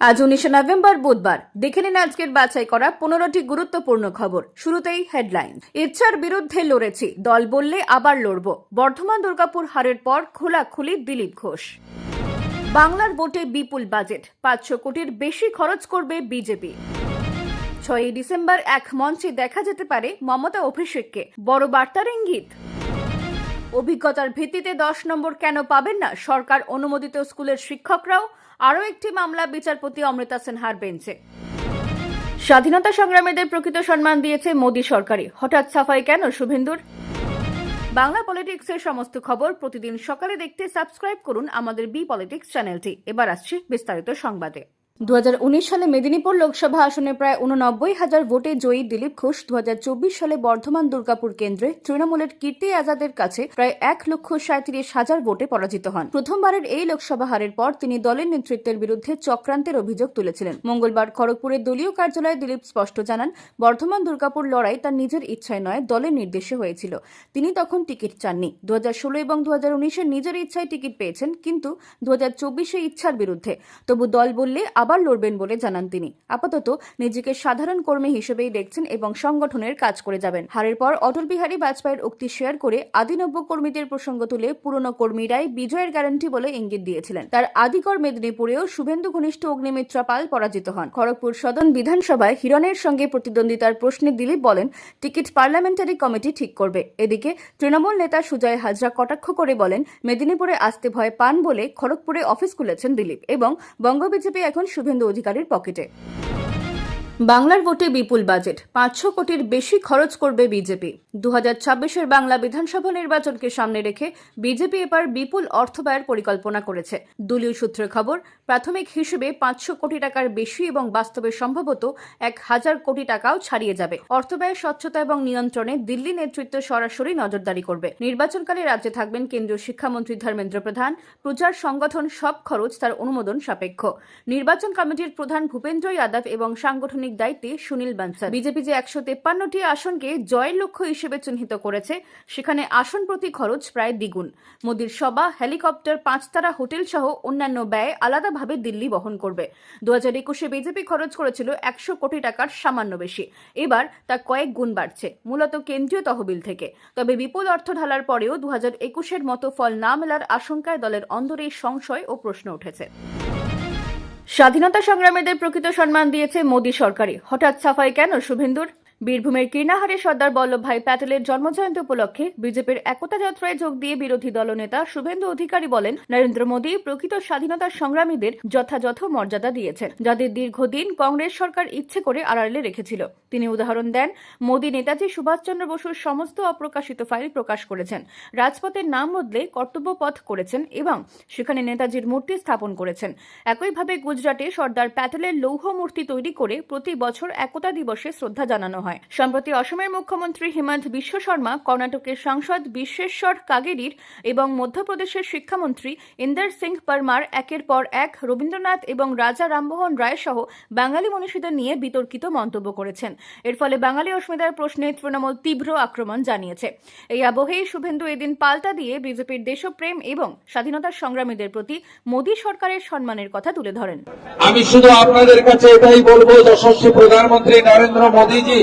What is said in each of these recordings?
আজ উনিশে নভেম্বর বুধবার। দেখে নিন আজকের বাছাই করা পনেরোটি গুরুত্বপূর্ণ খবর। শুরুতেই হেডলাইন। ইচ্ছার বিরুদ্ধে লড়েছি, দল বললে আবার লড়ব। বর্ধমান দুর্গাপুর হারের পর খোলাখুলি দিলীপ ঘোষ। বাংলার ভোটে বিপুল বাজেট, পাঁচশো কোটির বেশি খরচ করবে বিজেপি। ছয়ই ডিসেম্বর এক মঞ্চে দেখা যেতে পারে মমতা অভিষেককে। বড় বার্তার ইঙ্গিত। অভিজ্ঞতার ভিত্তিতে দশ নম্বর কেন পাবেন না? সরকার অনুমোদিত স্কুলের শিক্ষকরাও আরও একটি মামলা বিচারপতি অমৃতা সিনহার বেঞ্চে। স্বাধীনতা সংগ্রামীদের প্রকৃত সম্মান দিয়েছে মোদী সরকারই। হঠাৎ সাফাই কেন, শুভেন্দুর? বাংলা পলিটিক্সের সমস্ত খবর প্রতিদিন সকালে দেখতে সাবস্ক্রাইব করুন আমাদের বি পলিটিক্স চ্যানেলটি। এবার আসছি বিস্তারিত সংবাদে। দু হাজার উনিশ সালে মেদিনীপুর লোকসভা আসনে প্রায় উননব্বই হাজার ভোটে জয়ী দিলীপ ঘোষ দু হাজার চব্বিশ সালে বর্ধমান দুর্গাপুর কেন্দ্রে তৃণমূলের কীর্তি আজাদের কাছে প্রায় এক লক্ষ সাঁত্রিশ হাজার ভোটে পরাজিত হন। প্রথমবারের এই লোকসভা হারের পর তিনি দলের নেতৃত্বের বিরুদ্ধে চক্রান্তের অভিযোগ তুলেছিলেন। মঙ্গলবার খড়গপুরের দলীয় কার্যালয়ে দিলীপ স্পষ্ট জানান, বর্ধমান দুর্গাপুর লড়াই তার নিজের ইচ্ছায় নয়, দলের নির্দেশে হয়েছিল। তিনি তখন টিকিট চাননি। দুহাজার ষোলো এবং দু হাজার নিজের ইচ্ছায় টিকিট পেয়েছেন, কিন্তু দু হাজার ইচ্ছার বিরুদ্ধে। তবু দল বললে আবার লড়বেন বলে জানান তিনি। আপাতত নিজেকে সাধারণ কর্মী হিসেবেই দেখছেন এবং সংগঠনের কাজ করে যাবেন। হারের পর অটল বিহারী বাজপেয়ীর উক্তি শেয়ার করে আদিনব্য কর্মীদের প্রসঙ্গ তুলে পুরনো কর্মীরাই বিজয়ের গ্যারান্টি বলে ইঙ্গিত দিয়েছিলেন। তার আদিকর মেদিনীপুরেও শুভেন্দু ঘনিষ্ঠ অগ্নিমিত্রা পাল পরাজিত হন। খড়গপুর সদন বিধানসভায় হিরণের সঙ্গে প্রতিদ্বন্দ্বিতার প্রশ্নে দিলীপ বলেন, টিকিট পার্লামেন্টারি কমিটি ঠিক করবে। এদিকে তৃণমূল নেতা সুজয় হাজরা কটাক্ষ করে বলেন, মেদিনীপুরে আসতে ভয় পান বলে খড়গপুরে অফিস খুলেছেন দিলীপ এবং বঙ্গ বিজেপি এখন শুভেন্দু অধিকারীর পকেটে। বাংলার ভোটে বিপুল বাজেট। পাঁচশো কোটির বেশি খরচ করবে বিজেপি। দু হাজার ছাব্বিশের বাংলা বিধানসভা নির্বাচনকে সামনে রেখে বিজেপি এবার বিপুল অর্থ ব্যয়ের পরিকল্পনা করেছে। দলীয় সূত্রে খবর, প্রাথমিক হিসেবে পাঁচশো কোটি টাকার বেশি এবং বাস্তবে সম্ভবত এক হাজার কোটি টাকাও ছাড়িয়ে যাবে। অর্থ ব্যয়ের স্বচ্ছতা এবং নিয়ন্ত্রণে দিল্লি নেতৃত্ব সরাসরি নজরদারি করবে। নির্বাচনকালে রাজ্যে থাকবেন কেন্দ্রীয় শিক্ষামন্ত্রী ধর্মেন্দ্র প্রধান। প্রচার, সংগঠন সব খরচ তার অনুমোদন সাপেক্ষ। নির্বাচন কমিটির প্রধান ভূপেন্দ্র যাদব এবং সাংগঠনিক দায়িত্বে সুনীল বানসাল। বিজেপি যে একশো তেপ্পান্নটি আসনকে জয়ের লক্ষ্য হিসেবে চিহ্নিত করেছে, সেখানে আসন প্রতি খরচ প্রায় দ্বিগুণ। মোদীর সভা, হেলিকপ্টার, পাঁচতারা, হোটেল সহ অন্যান্য ব্যয় আলাদাভাবে দিল্লি বহন করবে। দু হাজার একুশে বিজেপি খরচ করেছিল একশো কোটি টাকার সামান্য বেশি। এবার তা কয়েক গুণ বাড়ছে, মূলত কেন্দ্রীয় তহবিল থেকে। তবে বিপুল অর্থ ঢালার পরেও দু হাজার একুশের মতো ফল না মেলার আশঙ্কায় দলের অন্দরে সংশয় ও প্রশ্ন উঠেছে। স্বাধীনতা সংগ্রামীদের প্রকৃত সম্মান দিয়েছে মোদী সরকারই। হঠাৎ সাফাই কেন শুভেন্দুর? বীরভূমের কীর্ণাহারে সর্দার বল্লভভাই প্যাটেলের জন্মজয়ন্তী উপলক্ষে বিজেপির একতা যাত্রায় যোগ দিয়ে বিরোধী দলনেতা শুভেন্দু অধিকারী বলেন, নরেন্দ্র মোদী প্রকৃত স্বাধীনতা সংগ্রামীদের যথাযথ মর্যাদা দিয়েছেন, যাদের দীর্ঘদিন কংগ্রেস সরকার ইচ্ছে করে আড়ালে রেখেছিল। তিনি উদাহরণ দেন, মোদী নেতাজি সুভাষচন্দ্র বসুর সমস্ত অপ্রকাশিত ফাইল প্রকাশ করেছেন, রাজপথের নাম বদলে কর্তব্য পথ করেছেন এবং সেখানে নেতাজির মূর্তি স্থাপন করেছেন। একইভাবে গুজরাটে সর্দার প্যাটেলের লৌহ মূর্তি তৈরি করে প্রতি বছর একতা দিবসে শ্রদ্ধা জানানো হয়। সম্প্রতি অসমের মুখ্যমন্ত্রী হিমন্ত বিশ্ব শর্মা, কর্ণাটকের সাংসদ বিশ্বেশ্বর কাগেরির এবং মধ্যপ্রদেশের শিক্ষামন্ত্রী ইন্দর সিং পরমার একের পর এক রবীন্দ্রনাথ এবং রাজা রামমোহন রায় সহ বাঙালি মনীষীদের নিয়ে বিতর্কিত মন্তব্য করেছেন। এর ফলে বাঙালি অস্মিতার প্রশ্নে তৃণমূল তীব্র আক্রমণ জানিয়েছে। এই আবহেই শুভেন্দু এদিন পাল্টা দিয়ে বিজেপির দেশপ্রেম এবং স্বাধীনতা সংগ্রামীদের প্রতি মোদী সরকারের সম্মানের কথা তুলে ধরেন। আমি শুধু আপনাদের কাছে এটাই বলব, যশস্বী প্রধানমন্ত্রী নরেন্দ্র মোদীজি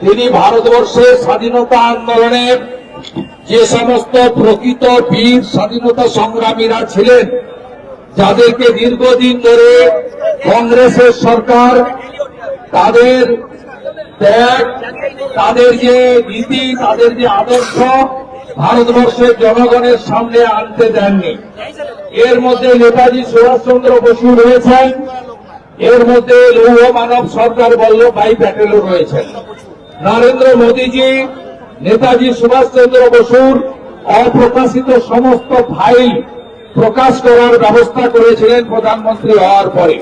তিনি ভারতবর্ষের স্বাধীনতা আন্দোলনের যে সমস্ত প্রকৃত বীর স্বাধীনতা সংগ্রামীরা ছিলেন, যাদেরকে দীর্ঘদিন ধরে কংগ্রেসের সরকার, তাদের ত্যাগ, তাদের যে নীতি, তাদের যে আদর্শ, ভারতবর্ষের জনগণের সামনে আনতে দেননি। এর মধ্যে নেতাজি সুভাষচন্দ্র বসু রয়েছেন, এর মধ্যে লৌহ মানব সরকার বল্লভভাই প্যাটেলও রয়েছেন। নরেন্দ্র মোদীজি, নেতাজি সুভাষচন্দ্র বসুর অপ্রকাশিত সমস্ত ফাইল প্রকাশ করার ব্যবস্থা করেছিলেন প্রধানমন্ত্রী হওয়ার পরে।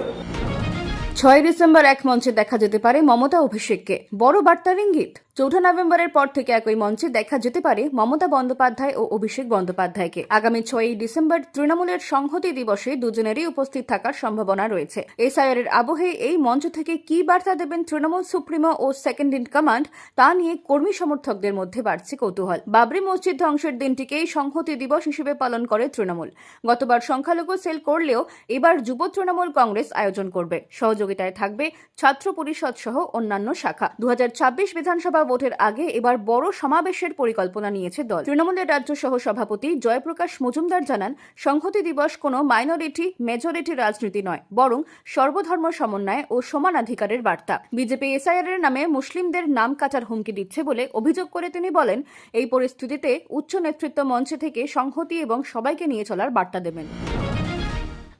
ছয় ডিসেম্বর এক মঞ্চে দেখা যেতে পারে মমতা অভিষেককে। বড় বার্তার ইঙ্গিত চৌঠা নভেম্বরের পর থেকে একই মঞ্চে দেখা যেতে পারে মমতা বন্দ্যোপাধ্যায় ও অভিষেক বন্দ্যোপাধ্যায়কে। আগামী ছয়ই ডিসেম্বর তৃণমূলের সংহতি দিবসে দুজনেরই উপস্থিত থাকার সম্ভাবনা রয়েছে। এসআইআর এর আবহে এই মঞ্চ থেকে কি বার্তা দেবেন তৃণমূল সুপ্রিমো ও সেকেন্ড ইন কমান্ড, তা নিয়ে কর্মী সমর্থকদের মধ্যে বাড়ছে কৌতূহল। বাবরি মসজিদ ধ্বংসের দিনটিকেই সংহতি দিবস হিসেবে পালন করে তৃণমূল। গতবার সংখ্যালঘু সেল করলেও এবার যুব তৃণমূল কংগ্রেস আয়োজন করবে। সহযোগিতায় থাকবে ছাত্র পরিষদ সহ অন্যান্য শাখা। দু হাজার ছাব্বিশ বিধানসভা ভোটের আগে এবার বড় সমাবেশের পরিকল্পনা নিয়েছে দল। তৃণমূলের রাজ্য সহ সভাপতি জয়প্রকাশ মজুমদার জানান, সংহতি দিবস কোনো মাইনরিটি, মেজরিটি রাজনীতি নয়, বরং সর্বধর্ম সমন্বয় ও সমান সমানাধিকারের বার্তা। বিজেপি এসআইআর এর নামে মুসলিমদের নাম কাটার হুমকি দিচ্ছে বলে অভিযোগ করে তিনি বলেন, এই পরিস্থিতিতে উচ্চ নেতৃত্ব মঞ্চে থেকে সংহতি এবং সবাইকে নিয়ে চলার বার্তা দেবেন।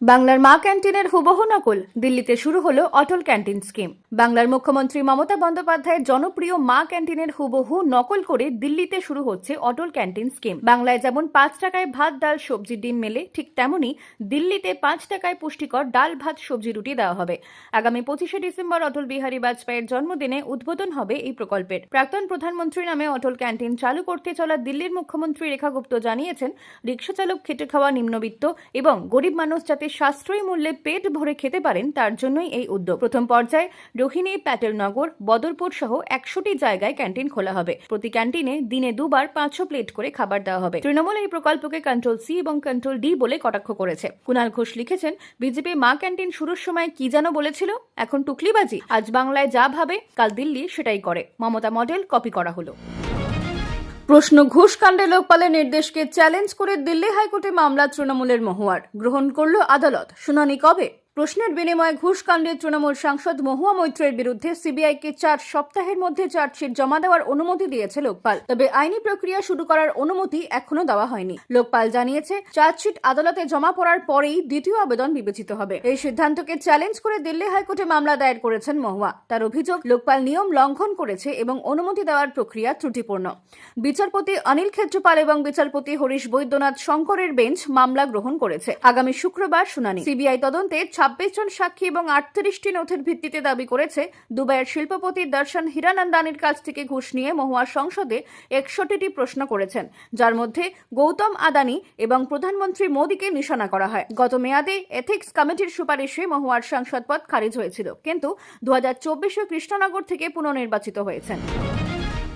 বাংলার মা ক্যান্টিনের হুবহু নকল দিল্লিতে শুরু হলো অটল ক্যান্টিন স্কিম। বাংলার মুখ্যমন্ত্রী মমতা বন্দ্যোপাধ্যায়ের জনপ্রিয় মা ক্যান্টিনের হুবহু নকল করে দিল্লিতে শুরু হচ্ছে অটল ক্যান্টিন স্কিম। বাংলায় যেমন পাঁচ টাকায় ভাত, ডাল, সবজি, ডিম মেলে, ঠিক তেমনই দিল্লিতে পাঁচ টাকায় পুষ্টিকর ডাল, ভাত, সবজি, রুটি দেওয়া হবে। আগামী পঁচিশে ডিসেম্বর অটল বিহারী বাজপেয়ীর জন্মদিনে উদ্বোধন হবে এই প্রকল্পের। প্রাক্তন প্রধানমন্ত্রী নামে অটল ক্যান্টিন চালু করতে চলা দিল্লির মুখ্যমন্ত্রী রেখা গুপ্ত জানিয়েছেন, রিক্সা চালক খেটে খাওয়া নিম্নবিত্ত এবং গরিব মানুষ যাতে সাশ্রয়ী মূল্যে পেট ভরে খেতে পারেন, তার জন্যই এই উদ্যোগ। প্রথম পর্যায়ে রোহিণী প্যাটেলনগর বদরপুর সহ একশোটি জায়গায় ক্যান্টিন খোলা হবে। প্রতি ক্যান্টিনে দিনে দুবার পাঁচশো প্লেট করে খাবার দেওয়া হবে। তৃণমূল এই প্রকল্পকে কন্ট্রোল সি এবং কন্ট্রোল ডি বলে কটাক্ষ করেছে। কুণাল ঘোষ লিখেছেন, বিজেপি মা ক্যান্টিন শুরুর সময় কি যেন বলেছিল? এখন টুকলিবাজি। আজ বাংলায় যা ভাবে, কাল দিল্লি সেটাই করে। মমতা মডেল কপি করা হলো। প্রশ্ন ঘুষকাণ্ডে লোকপালের নির্দেশকে চ্যালেঞ্জ করে দিল্লি হাইকোর্টে মামলা তৃণমূলের মহুয়ার। গ্রহণ করল আদালত। শুনানি কবে? প্রশ্নের বিনিময়ে ঘুষ কাণ্ডে তৃণমূল সাংসদ মহুয়া মৈত্রের বিরুদ্ধে সিবিআইকে চার সপ্তাহের মধ্যে চার্জশিট জমা দেওয়ার অনুমতি দিয়েছে লোকপাল। তবে আইনি প্রক্রিয়া শুরু করার অনুমতি এখনও দেওয়া হয়নি। লোকপাল জানিয়েছে, চার্জশিট আদালতে জমা পড়ার পরেই দ্বিতীয় আবেদন বিবেচিত হবে। এই সিদ্ধান্তকে চ্যালেঞ্জ করে দিল্লি হাইকোর্টে মামলা দায়ের করেছেন মহুয়া। তার অভিযোগ, লোকপাল নিয়ম লঙ্ঘন করেছে এবং অনুমতি দেওয়ার প্রক্রিয়া ত্রুটিপূর্ণ। বিচারপতি অনিল ক্ষেত্রপাল এবং বিচারপতি হরিশ বৈদ্যনাথ শঙ্করের বেঞ্চ মামলা গ্রহণ করেছে। আগামী শুক্রবার শুনানি। সিবিআই তদন্তে ছাব্বিশ জন সাক্ষী এবং আটত্রিশটি নথির ভিত্তিতে দাবি করেছে দুবাইয়ের শিল্পপতি দর্শন হীরানন্দানির কাছ থেকে ঘুষ নিয়ে মহুয়া সংসদে একষট্টিটি প্রশ্ন করেছেন, যার মধ্যে গৌতম আদানি এবং প্রধানমন্ত্রী মোদীকে নিশানা করা হয়। গত মেয়াদে এথিক্স কমিটির সুপারিশে মহুয়ার সাংসদ পদ খারিজ হয়েছিল, কিন্তু দু হাজার চব্বিশে কৃষ্ণনগর থেকে পুনর্নির্বাচিত হয়েছেন।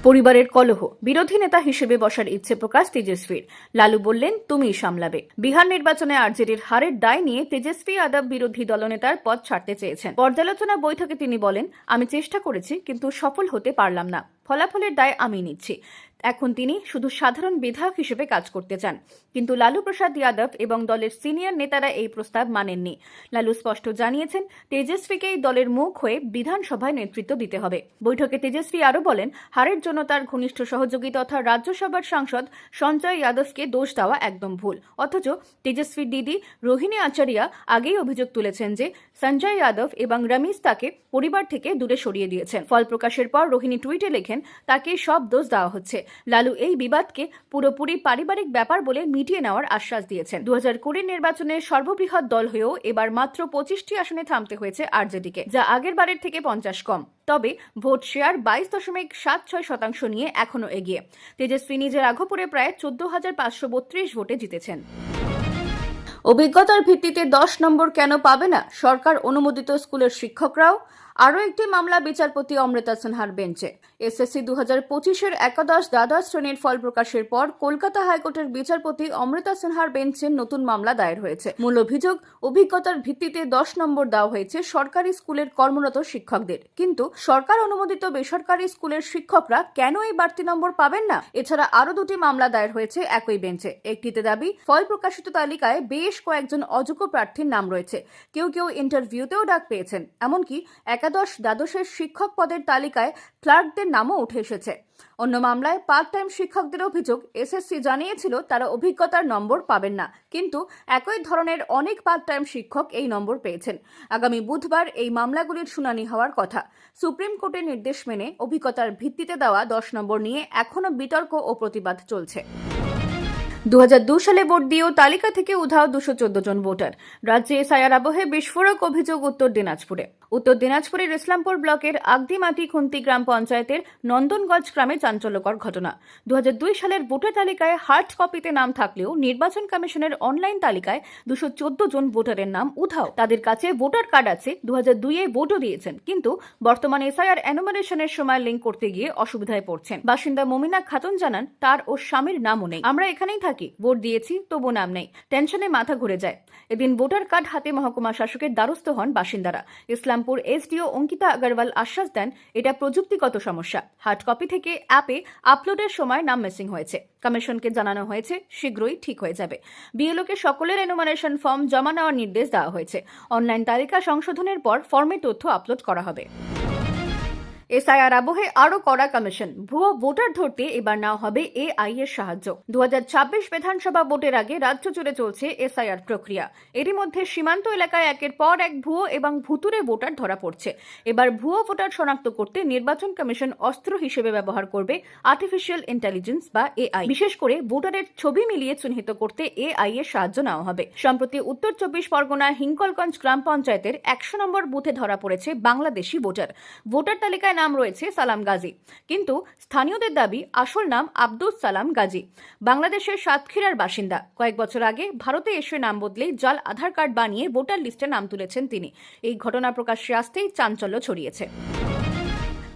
পরিবারের কলহ। বিরোধী নেতা হিসেবে বসার ইচ্ছে প্রকাশ তেজস্বীর। লালু বললেন তুমি সামলাবে। বিহার নির্বাচনে আরজেডির হারের দায় নিয়ে তেজস্বী আদাব বিরোধী দলনেতার পদ ছাড়তে চেয়েছেন। পর্যালোচনা বৈঠকে তিনি বলেন, আমি চেষ্টা করেছি, কিন্তু সফল হতে পারলাম না। ফলাফলের দায় আমি নিচ্ছি। এখন তিনি শুধু সাধারণ বিধায়ক হিসেবে কাজ করতে চান। কিন্তু লালু প্রসাদ যাদব এবং দলের সিনিয়র নেতারা এই প্রস্তাব মানেননি। লালু স্পষ্ট জানিয়েছেন, তেজস্বীকেই দলের মুখ হয়ে বিধানসভায় নেতৃত্ব দিতে হবে। বৈঠকে তেজস্বী আরও বলেন, হারের জন্য তার ঘনিষ্ঠ সহযোগী তথা রাজ্যসভার সাংসদ সঞ্জয় যাদবকে দোষ দেওয়া একদম ভুল। অথচ তেজস্বী দিদি রোহিণী আচারিয়া আগেই অভিযোগ তুলেছেন যে, সঞ্জয় যাদব এবং রমেশ তাকে পরিবার থেকে দূরে সরিয়ে দিয়েছেন। ফল প্রকাশের পর রোহিণী টুইটে লেখেন, তাকে সব দোষ দেওয়া হচ্ছে। লালু এই বিবাদকে পুরোপুরি পারিবারিক ব্যাপার বলে মিটিয়ে নেওয়ার আশ্বাস দিয়েছেন। দু কুড়ির নির্বাচনে সর্ববৃহৎ দল হয়েও এবার মাত্র পঁচিশটি আসনে থামতে হয়েছে আরজেডিকে, যা আগের বারের থেকে পঞ্চাশ কম। তবে ভোট শেয়ার বাইশ দশমিক সাত ছয় শতাংশ নিয়ে এখনও এগিয়ে। তেজস্বী নিজের আঘপুরে প্রায় চোদ্দ হাজার পাঁচশো বত্রিশ ভোটে জিতেছেন। অভিজ্ঞতার ভিত্তিতে দশ নম্বর কেন পাবে না? সরকার অনুমোদিত স্কুলের শিক্ষকরাও আরও একটি মামলা বিচারপতি অমৃতা সিনহার বেঞ্চে। এসএসসি দু হাজার পঁচিশের একাদশ দ্বাদশ শ্রেণির ফল প্রকাশের পর কলকাতা হাইকোর্টের বিচারপতি অমৃতা সিনহার বেঞ্চে নতুন মামলা দায়ের হয়েছে। মূল অভিযোগ, অভিজ্ঞতার ভিত্তিতে দশ নম্বর দেওয়া হয়েছে সরকারি স্কুলের কর্মরত শিক্ষকদের। কিন্তু সরকার অনুমোদিত বেসরকারি স্কুলের শিক্ষকরা কেন এই বাড়তি নম্বর পাবেন না? এছাড়া আরও দুটি মামলা দায়ের হয়েছে একই বেঞ্চে। একটিতে দাবি, ফল প্রকাশিত তালিকায় বেশ কয়েকজন অযোগ্য প্রার্থীর নাম রয়েছে। কেউ কেউ ইন্টারভিউতেও ডাক পেয়েছেন। এমনকি একাদশ দ্বাদশের শিক্ষক পদের তালিকায় ক্লার্কদের নামও উঠে এসেছে। অন্য মামলায় পার্ট টাইম শিক্ষকদের অভিযোগ, এসএসসি জানিয়েছিল তারা অভিজ্ঞতার নম্বর পাবেন না। কিন্তু একই ধরনের অনেক পার্ট টাইম শিক্ষক এই নম্বর পেয়েছেন। আগামী বুধবার এই মামলাগুলির শুনানি হওয়ার কথা। সুপ্রিম কোর্টের নির্দেশ মেনে অভিজ্ঞতার ভিত্তিতে দেওয়া দশ নম্বর নিয়ে এখনও বিতর্ক ও প্রতিবাদ চলছে। দু হাজার দুই সালে ভোট দিয়েও তালিকা থেকে উধাও দুশো চোদ্দ জন ভোটার। রাজ্যে এসআইআর আবহে বিস্ফোরক অভিযোগ উত্তর দিনাজপুরে। উত্তর দিনাজপুরের ইসলামপুর ব্লকের আগদিমাটি খুন্তি গ্রাম পঞ্চায়েতের নন্দনগঞ্জ গ্রামে চাঞ্চল্যকর ঘটনা। দু হাজার দুই সালের ভোটার তালিকায় হার্ড কপিতে নাম থাকলেও নির্বাচন কমিশনের অনলাইন তালিকায় দুশো চোদ্দ জন ভোটারের নাম উধাও। তাদের কাছে ভোটার কার্ড আছে দু দুইয়ে ভোটও দিয়েছেন, কিন্তু বর্তমানে এসআইআর অ্যানুমারেশনের সময় লিঙ্ক করতে গিয়ে অসুবিধায় পড়ছেন। বাসিন্দা মমিনা খাতুন জানান, তার ও স্বামীর নামও নেই। আমরা এখানেই থাকি। ভোট দিয়েছি, তবু নাম নেই। টেনশনে মাথা ঘুরে যায়। এদিন ভোটার কার্ড হাতে মহকুমা শাসকের দ্বারস্থ হন বাসিন্দারা। ইসলামপুর এসডিও অঙ্কিতা আগরওয়াল আশ্বাস দেন, এটা প্রযুক্তিগত সমস্যা। হার্ড কপি থেকে অ্যাপে আপলোডের সময় নাম মিসিং হয়েছে। কমিশনকে জানানো হয়েছে, শীঘ্রই ঠিক হয়ে যাবে। বিএলওকে সকলের এনুমারেশন ফর্ম জমা নেওয়ার নির্দেশ দেওয়া হয়েছে। অনলাইন তালিকা সংশোধনের পর ফর্মে তথ্য আপলোড করা হবে। এসআইআর আবহে আরও কড়া কমিশন। ভুয়ো ভোটার ধরতে এবার নেওয়া হবে এআই এর সাহায্য। দুহাজার ছাব্বিশ বিধানসভা ভোটের আগে রাজ্য জুড়ে চলছে এসআইআর প্রক্রিয়া। এরই মধ্যে সীমান্ত এলাকায় একের পর এক ভুয়ো এবং ভুতুরে ভোটার ধরা পড়ছে। এবার ভুয়ো ভোটার শনাক্ত করতে নির্বাচন কমিশন অস্ত্র হিসেবে ব্যবহার করবে আর্টিফিশিয়াল ইন্টেলিজেন্স বা এআই। বিশেষ করে ভোটারের ছবি মিলিয়ে চিহ্নিত করতে এআই এর সাহায্য নেওয়া হবে। সম্প্রতি উত্তর চব্বিশ পরগনা হিঙ্কলগঞ্জ গ্রাম পঞ্চায়েতের একশো নম্বর বুথে ধরা পড়েছে বাংলাদেশি ভোটার। ভোটার তালিকায় নাম রয়েছে সালাম গাজী। কিন্তু স্থানীয়দের দাবি, আসল নাম আব্দুল সালাম গাজী। বাংলাদেশের সাতক্ষীরার বাসিন্দা। কয়েক বছর আগে ভারতে এসে নাম বদলে জাল আধার কার্ড বানিয়ে ভোটার লিস্টে নাম তুলেছেন তিনি। এই ঘটনা প্রকাশ্যে আসতেই চাঞ্চল্য ছড়িয়েছে।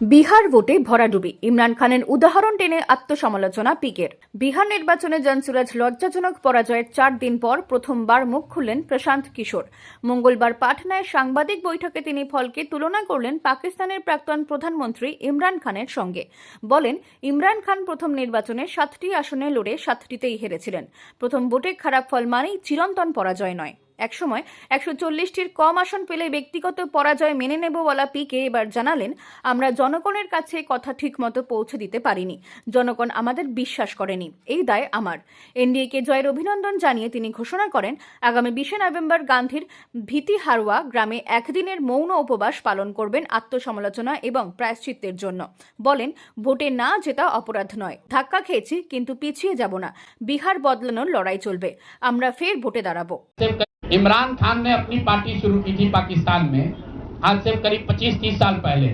বিহার ভোটে ভরাডুবি। ইমরান খানের উদাহরণ টেনে আত্মসমালোচনা পিকের। বিহার নির্বাচনে জনসুরাজ লজ্জাজনক পরাজয়ের চার দিন পর প্রথমবার মুখ খুললেন প্রশান্ত কিশোর। মঙ্গলবার পাটনায় সাংবাদিক বৈঠকে তিনি ফলকে তুলনা করলেন পাকিস্তানের প্রাক্তন প্রধানমন্ত্রী ইমরান খানের সঙ্গে। বলেন, ইমরান খান প্রথম নির্বাচনে সাতটি আসনে লড়ে সাতটিতেই হেরেছিলেন। প্রথম ভোটে খারাপ ফল মানেই চিরন্তন পরাজয় নয়। একসময় একশো চল্লিশটির কম আসন পেলে ব্যক্তিগত পরাজয় মেনে নেব বলা পিকে এবার জানালেন, আমরা জনগণের কাছে কথা ঠিকমতো পৌঁছে দিতে পারিনি। জনগণ আমাদের বিশ্বাস করেনি। এই দায় আমার। এনডিএকে জয়ের অভিনন্দন জানিয়ে তিনি ঘোষণা করেন, আগামী বিশে নভেম্বর গান্ধীর ভীতি হারোয়া গ্রামে একদিনের মৌন উপবাস পালন করবেন আত্মসমালোচনা এবং প্রায়শ্চিত্তের জন্য। বলেন, ভোটে না জেতা অপরাধ নয়। ধাক্কা খেয়েছি, কিন্তু পিছিয়ে যাব না। বিহার বদলানোর লড়াই চলবে। আমরা ফের ভোটে দাঁড়াবো। इमरान खान ने अपनी पार्टी शुरू की थी पाकिस्तान में, आज से करीब 25-30 साल पहले।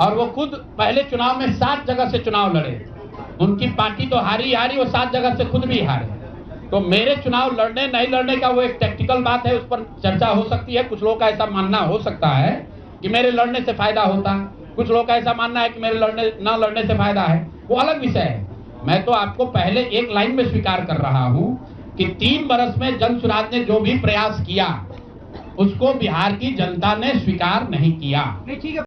और वो खुद पहले चुनाव में सात जगह से चुनाव लड़े। उनकी पार्टी तो हारी हारी, वो सात जगह से खुद भी हारे। तो मेरे चुनाव लड़ने, नहीं लड़ने का वो एक टेक्निकल बात है, उस पर चर्चा हो सकती है। कुछ लोग का ऐसा मानना हो सकता है कि मेरे लड़ने से फ़ायदा होता। कुछ लोगों का ऐसा मानना है कि मेरे लड़ने, न लड़ने से फ़ायदा है। वो अलग विषय है। मैं तो आपको पहले एक लाइन में स्वीकार कर रहा हूँ कि तीन बरस में जन सुराज ने जो भी प्रयास किया, उसको बिहार की जनता ने स्वीकार नहीं किया।